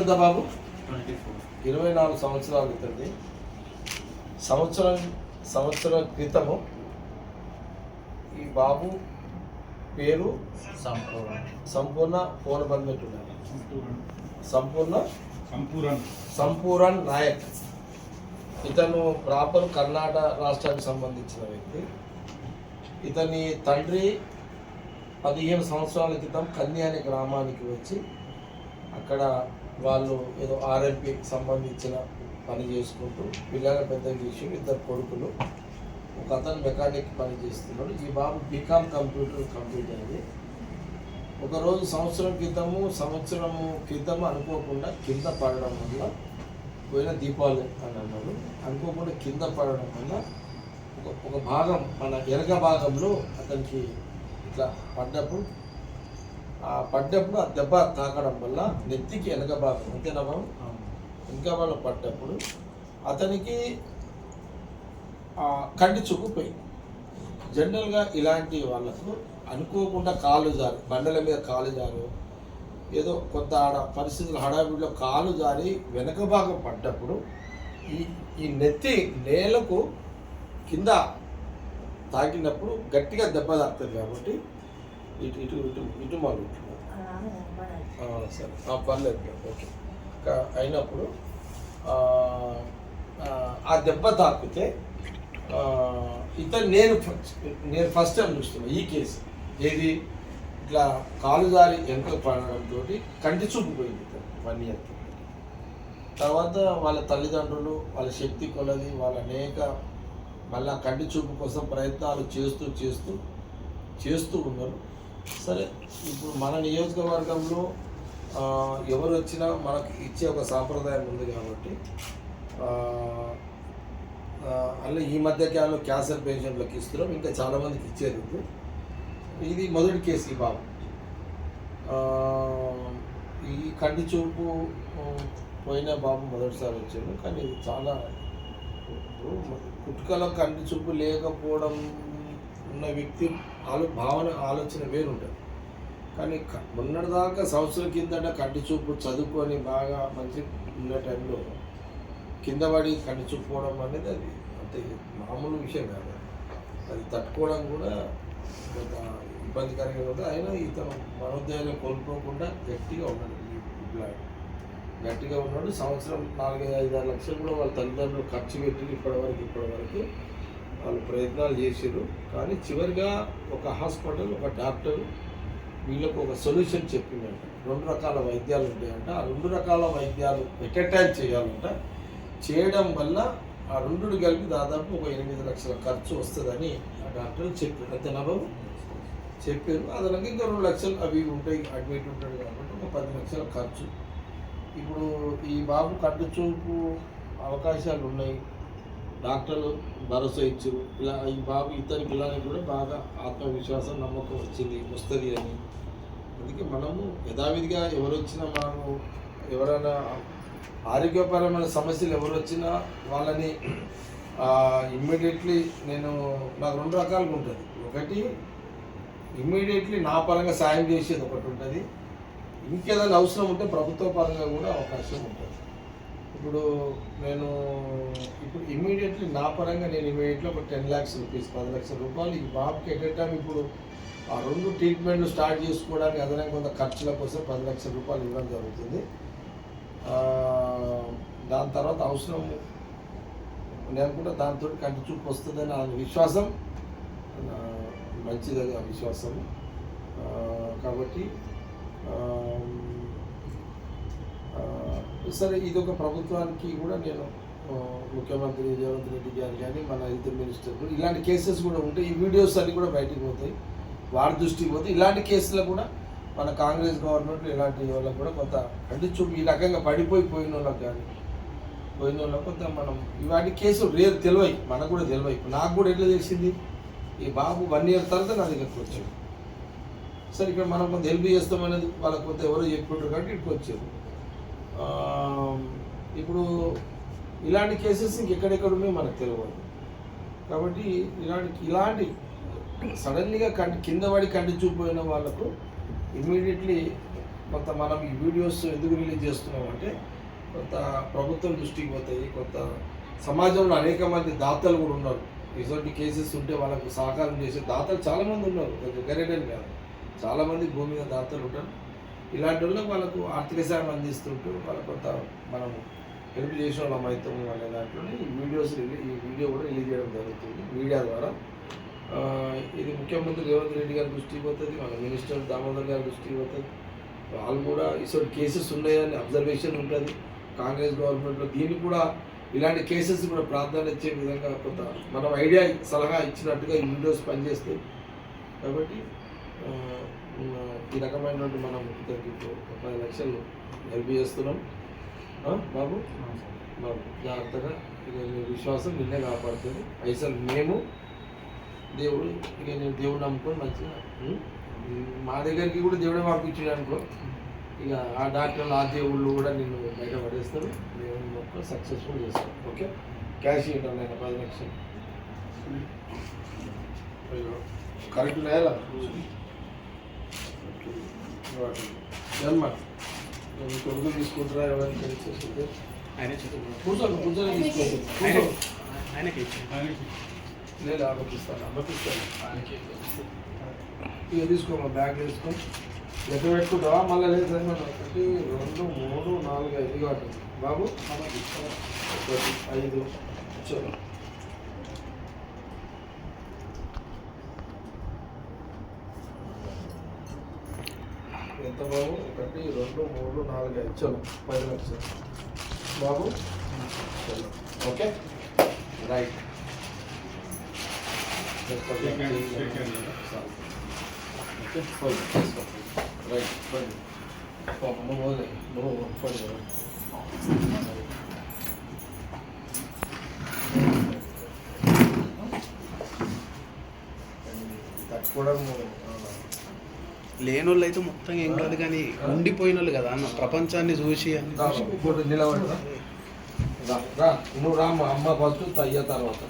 ఎంత బాబు? ఇరవై నాలుగు సంవత్సరాల క్రితంది సంవత్సరం సంవత్సరం క్రితము ఈ బాబు పేరు సంపూర్ణ. సంపూర్ణ ఫోన్ బంద్ పెట్టున్నారు సంపూర్ణ సంపూరన్ సంపూరన్ నాయక్. ఇతను ప్రాపర్ కర్ణాటక రాష్ట్రానికి సంబంధించిన వ్యక్తి. ఇతని తండ్రి పదిహేను సంవత్సరాల క్రితం కన్య అనే గ్రామానికి వచ్చి అక్కడ వాళ్ళు ఏదో ఆర్ఎంపీకి సంబంధించిన పని చేసుకుంటూ పిల్లల పెద్ద చేసి ఇద్దరు కొడుకులు ఒక అతను మెకానిక్ పని చేస్తున్నాడు. ఈ బాబు బీకామ్ కంప్యూటర్ కంప్లీట్ అయింది. ఒకరోజు సంవత్సరం క్రితము సంవత్సరము క్రితము అనుకోకుండా కింద పడడం వల్ల పోయిన దీపావళి అని అన్నాడు. అనుకోకుండా కింద పడడం వల్ల ఒక ఒక భాగం మన ఎరగ భాగంలో అతనికి ఇట్లా పడ్డప్పుడు పడ్డప్పుడు ఆ దెబ్బ తాకడం వల్ల నెత్తికి వెనక భాగం అంతేనా బాబు? ఇంకా వాళ్ళు పడ్డప్పుడు అతనికి ఆ కంటి చూపు పోయింది. జనరల్గా ఇలాంటి వాళ్ళకు అనుకోకుండా కాలు జారి బండల మీద కాలు జారు ఏదో కొంత ఆడ పరిస్థితులు హడావిడిలో కాలు జారి వెనక భాగం పడ్డప్పుడు ఈ ఈ నెత్తి నేలకు కింద తాకినప్పుడు గట్టిగా దెబ్బ తాకుతుంది కాబట్టి ఇటు ఇటు ఇటు ఇటు ఆ, సరే. ఆ, పర్లేదు. ఓకే. అయినప్పుడు ఆ, దెబ్బ తాకితే ఇతను నేను నేను ఫస్ట్ టైం చూస్తున్నా ఈ కేసు. ఏది? ఇట్లా కాలు జారి వెనుక పడడంతో కంటి చూపు పోయింది వన్ ఇయర్ తర్వాత వాళ్ళ తల్లిదండ్రులు వాళ్ళ శక్తి కొలది వాళ్ళ అనేక మళ్ళా కంటి చూపు కోసం ప్రయత్నాలు చేస్తూ చేస్తూ చేస్తూ ఉన్నారు. సరే. ఇప్పుడు మన నియోజకవర్గంలో ఎవరు వచ్చినా మనకు ఇచ్చే ఒక సాంప్రదాయం ఉంది కాబట్టి అలా ఈ మధ్య కాలంలో క్యాన్సర్ పేషెంట్లకు ఇస్తున్నాం. ఇంకా చాలామందికి ఇచ్చేది ఇది మొదటి కేసు ఈ బాబు. ఈ కంటి చూపు పోయిన బాబు మొదటిసారి వచ్చాడు. కానీ ఇది చాలా ఇప్పుడు కంటి చూపు లేకపోవడం ఉన్న వ్యక్తి ఆలో భావన ఆలోచన వేరుంటుంది. కానీ ఉన్నదాకా మొన్నటిదాకా సంవత్సరం కిందట కంటి చూపు చదువుకొని బాగా మంచి ఉన్న టైంలో కింద పడి కంటి చూపుకోవడం అనేది అది అంతే మామూలు విషయం కాదు. అది తట్టుకోవడం కూడా కొంత ఇబ్బందికరంగా ఉంది. అయినా ఇతను మనోదయాన్ని కోల్పోకుండా గట్టిగా ఉన్నాడు. గట్టిగా ఉన్నాడు. సంవత్సరం నాలుగైదు ఐదు ఆరు లక్షలు కూడా వాళ్ళ తల్లిదండ్రులు ఖర్చు పెట్టి ఇప్పటివరకు ఇప్పటివరకు. వాళ్ళు ప్రయత్నాలు చేశారు. కానీ చివరిగా ఒక హాస్పిటల్ ఒక డాక్టర్ వీళ్ళకు ఒక సొల్యూషన్ చెప్పిందంట. రెండు రకాల వైద్యాలు ఉంటాయంట. ఆ రెండు రకాల వైద్యాలు ఎట్ టైం చేయాలంట. చేయడం వల్ల ఆ రెండు కలిపి దాదాపు ఒక ఎనిమిది లక్షల ఖర్చు వస్తుందని ఆ డాక్టర్ చెప్పారు. అంతేనా బాబు? చెప్పారు. అదనంగా ఇంకా రెండు లక్షలు అవి ఉంటాయి. అడ్మిట్ ఉంటాడు కాబట్టి ఒక పది లక్షల ఖర్చు. ఇప్పుడు ఈ బాబు కంటి చూపు అవకాశాలు ఉన్నాయి. డాక్టర్లు భరోసా ఇచ్చారు. ఇలా ఈ బాబు ఇతనికి పిల్లలకి కూడా బాగా ఆత్మవిశ్వాసం నమ్మకం వచ్చింది వస్తుంది అని. అందుకే మనము యథావిధిగా ఎవరు వచ్చినా మనము ఎవరైనా ఆరోగ్యపరమైన సమస్యలు ఎవరు వచ్చినా వాళ్ళని ఇమ్మీడియట్లీ నేను నాకు రెండు రకాలుగా ఉంటుంది. ఒకటి ఇమ్మీడియట్లీ నా పరంగా సాయం చేసేది ఒకటి ఉంటుంది. ఇంకేదైనా అవసరం ఉంటే ప్రభుత్వ పరంగా కూడా అవకాశం ఉంటుంది. ఇప్పుడు నేను ఇప్పుడు ఇమ్మీడియట్లీ నా పరంగా నేను ఇమీడియట్లీ ఒక టెన్ ల్యాక్స్ రూపీస్ పది లక్షల రూపాయలు ఈ బాబుకి ఎట్ ఇప్పుడు ఆ రెండు ట్రీట్మెంట్లు స్టార్ట్ చేసుకోవడానికి అదనంగా కొంత ఖర్చుల కోసం పది లక్షల రూపాయలు ఇవ్వడం జరుగుతుంది. దాని తర్వాత అవసరం నేను కూడా దాంతో కంటి చూపు వస్తుందని ఆ విశ్వాసం. మంచిది ఆ విశ్వాసం. కాబట్టి సరే ఇది ఒక ప్రభుత్వానికి కూడా నేను ముఖ్యమంత్రి రేవంత్ రెడ్డి గారు కానీ మన హెల్త్ మినిస్టర్ కూడా ఇలాంటి కేసెస్ కూడా ఉంటాయి. ఈ వీడియోస్ అన్నీ కూడా బయటికి పోతాయి. వారి దృష్టికి పోతాయి. ఇలాంటి కేసులు కూడా మన కాంగ్రెస్ గవర్నమెంట్ ఇలాంటి వాళ్ళకి కూడా కొంత అంటే చూపు ఈ రకంగా పడిపోయి పోయిన వాళ్ళకి కానీ పోయిన వాళ్ళకి కొంత మనం ఇలాంటి కేసులు రేరు తెలివై మనకు కూడా తెలివై. నాకు కూడా ఎట్లా తెలిసింది? ఈ బాబు వన్ ఇయర్ తర్వాత నా దగ్గరకు వచ్చాడు. సరే ఇక్కడ మనం కొంత హెల్ప్ చేస్తామనేది వాళ్ళకి కొంత ఎవరో చెప్పుకుంటారు కాబట్టి ఇక్కడికి వచ్చారు. ఇప్పుడు ఇలాంటి కేసెస్ ఇంకెక్కడెక్కడ ఉన్నాయో మనకు తెలియదు కాబట్టి ఇలాంటి ఇలాంటి సడన్లీగా కంటి కింద పడి కంటి చూపోయిన వాళ్ళకు ఇమీడియట్లీ కొంత మనం ఈ వీడియోస్ ఎందుకు రిలీజ్ చేస్తున్నామంటే కొంత ప్రభుత్వం దృష్టికి పోతాయి కొంత సమాజంలో అనేక మంది దాతలు కూడా ఉన్నారు. ఇటువంటి కేసెస్ ఉంటే వాళ్ళకు సహకారం చేసే దాతలు చాలామంది ఉన్నారు. గరేడని కాదు. చాలామంది భూమి మీద దాతలు ఉంటారు. ఇలాంటి వాళ్ళకి వాళ్ళకు ఆర్థిక సాయం అందిస్తుంటూ వాళ్ళ కొంత మనం హెల్ప్ చేసిన వాళ్ళం అవుతాము అనే దాంట్లోనే ఈ వీడియోస్ ఈ వీడియో కూడా రిలీజ్ చేయడం జరుగుతుంది మీడియా ద్వారా. ఇది ముఖ్యమంత్రి రేవంత్ రెడ్డి గారి దృష్టికి పోతుంది మన మినిస్టర్ దామోదర్ గారి దృష్టికి పోతుంది. వాళ్ళు కూడా ఇటువంటి కేసెస్ ఉన్నాయని అబ్జర్వేషన్ ఉంటుంది. కాంగ్రెస్ గవర్నమెంట్లో దీన్ని కూడా ఇలాంటి కేసెస్ కూడా ప్రాధాన్యత ఇచ్చే విధంగా కొంత మనం ఐడియా సలహా ఇచ్చినట్టుగా ఈ వీడియోస్ పనిచేస్తాయి. కాబట్టి ఈ రకమైనటువంటి మనం ఇద్దరికి పది లక్షలు హెల్ప్ చేస్తున్నాం. బాబు? బాబు జాగ్రత్తగా ఇక విశ్వాసం నిన్నే కాపాడుతుంది. పైసలు మేము దేవుడు ఇక నేను దేవుడు నమ్ముకొని మంచిగా? మా దగ్గరికి కూడా దేవుడే పంపించాడు అనుకో. ఇక ఆ డాక్టర్లు ఆ దేవుళ్ళు కూడా నిన్ను బయట పడేస్తారు. దేవుని మొక్క సక్సెస్ఫుల్ చేస్తాం. ఓకే? క్యాష్ ఇవ్వటం నేను పది లక్షలు. కరెక్ట్ లేదా జన్మ. కొడుకు తీసుకుంటారా ఎవరైనా తెలిసేసి ఆయన. కూర్చోండి కూర్చొని తీసుకోండి. ఆయనకి లేదు అమ్మకిస్తాను అమ్మకిస్తాను ఇక తీసుకోమా బ్యాగ్ తీసుకో ఎక్కడ పెట్టుకుంటావా? మళ్ళీ లేదు సార్ ఒకటి రెండు మూడు నాలుగు ఐదు కాదు బాబు? ఒకటి ఐదు. చలో. ఎంత బాబు ఒకటి రెండు మూడు నాలుగు ఐదు. చలో పది లక్షలు. బాబు? చలో. ఓకే? రైట్. రైట్ నువ్వు నువ్వు పడి తట్టుకోవడం లేనోళ్ళు అయితే మొత్తం ఏం కాదు కానీ ఉండిపోయిన వాళ్ళు కదా అన్న ప్రపంచాన్ని చూసి అన్ని నువ్వు రా మా అమ్మ ఫస్ట్ అయ్య తర్వాత.